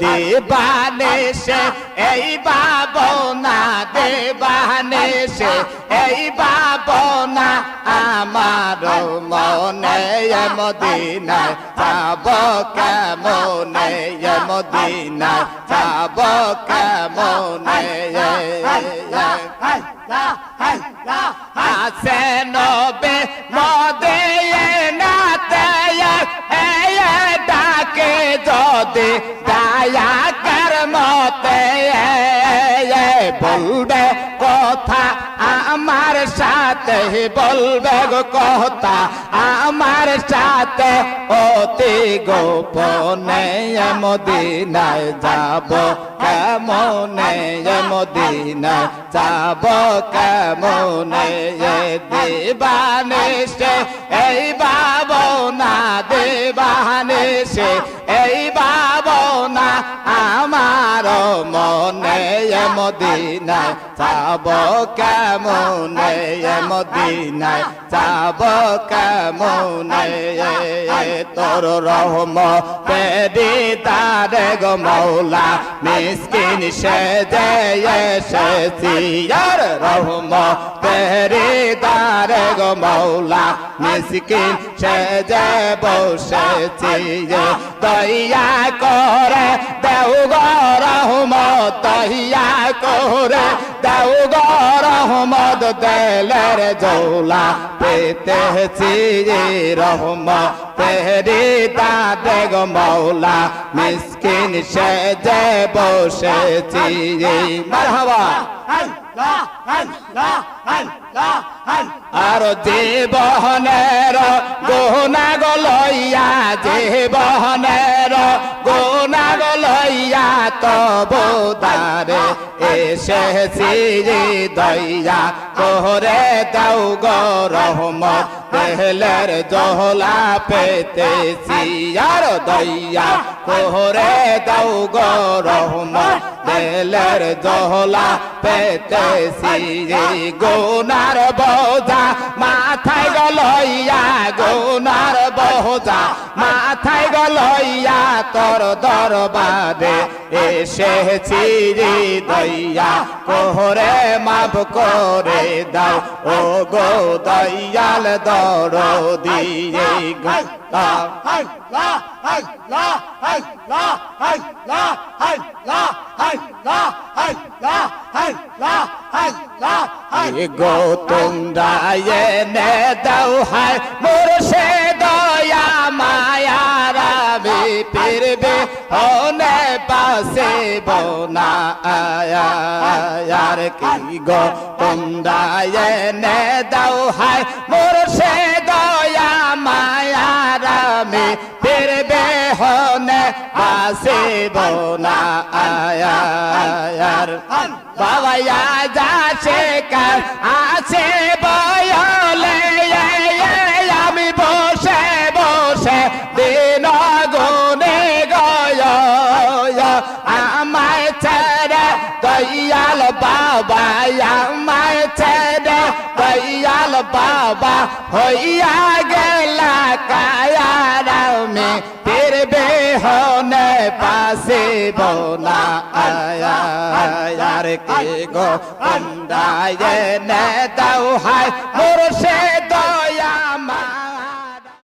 দেবানে সে এই বাবনা দেবানে সে এই বাবনা আমার মনে মদিনায় যাব কেমনে মদিনায় যাব কেমনে আছে নবে মদে নাতে ডাকে যদি দায়া কর মতে? বলবে কথা আমার সাথে, বলবে কথা আমার সাথে। অতি গোপনে মদিনায় যাব কেমনে? মদিনায় যাব কেমনে? দেবানে সে এই বাবনা দেবানে সে মদিনায় যাব কেমনে? মদিনায় যাব কেমনে? তোর রহম পেদি তারে গো মৌলা, মিসকিন সে আর রহম পেরি তারে গো মৌলা, মিসকিন সে যে বসেছি দয়া করে দেউ গো রহমত দয়া করে দেউ গো রহমত দেলের জৌলা পেতেছি রহম তেরি দাদে গো মৌলা। মিসকিন সে যে বসেছি মারহাবা। আর জীবনের গোনা গলইয়া জীবনের গোনা গলইয়া তবু দারে এসেছি দইয়া কোহরে দাও গো রহমত। দেহলের জহলা পেতেছি আর দইয়া কোহরে দাও গো রহমত। দেহলের জহলা পেতেছি গোনার বোঝা মাথায় গলইয়া গোনার বোঝা মাথায় গলইয়া তোর দরবারে। এসেছি রে দইয়া কোহরে, মাফ করে দাও। ও গো দয়াল দর দিয়ে গো তোমরা এনে দাও হায় মুর্শে দয়া মায়ার আমি ফিরবে। হনে পাশে বোনা আয়ার কি গো তোমরা এনে দাও হায় মুর্শে দয়া মায়ার আমি ফিরবে হনে পাশে বোনা আয়ার বাবা যাচ্ছে কার আছে বাবা আমায় ছেড়ে দয়াল বাবা, হইয়া গেলা কায়ারামে। মে ফিরবে হনে পাশে বোনা আয়ার কে গো কন্দায় নে দাও হায় মোর সে